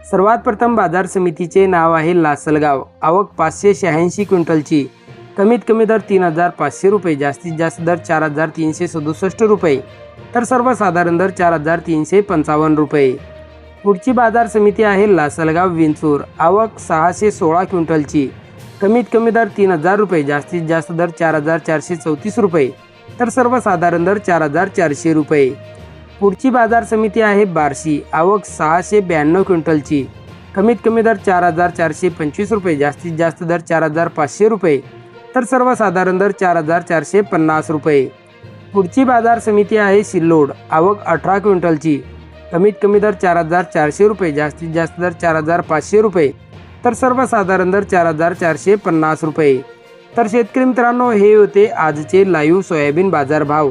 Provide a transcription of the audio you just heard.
सर्वात प्रथम बाजार समितीचे नाव आहे लासलगाव. आवक पाचशे शहाऐंशी क्विंटलची. कमीत कमी दर तीन हजार पाचशे रुपये जास्तीत जास्त दर चार हजार तीनशे सदुसष्ट रुपये तर सर्वसाधारण दर चार हजार तीनशे पंचावन्न रुपये. पुढची बाजार समिती आहे लासलगाव विंचूर. आवक सहाशे सोळा क्विंटलची. कमीत कमी दर तीन हजार रुपये जास्तीत जास्त दर चार हजार चारशे चौतीस रुपये तर सर्वसाधारण दर चार हजार चारशे रुपये. पुढची बाजार समिती आहे बार्शी. आवक सहाशे ब्याण्णव क्विंटलची. कमीत कमी दर चार हजार चारशे पंचवीस रुपये जास्तीत जास्त दर चार हजार पाचशे रुपये तर सर्वसाधारण दर चार हजार चारशे पन्नास रुपये. पुढची बाजार समिती आहे सिल्लोड. आवक अठरा क्विंटलची. कमीत कमी दर चार हजार चारशे रुपये जास्तीत जास्त दर चार हजार पाचशे रुपये तर सर्वसाधारण दर चार हजार चारशे पन्नास रुपये. तर शेतकरी मित्रांनो हे होते आजचे लाईव्ह सोयाबीन बाजार भाव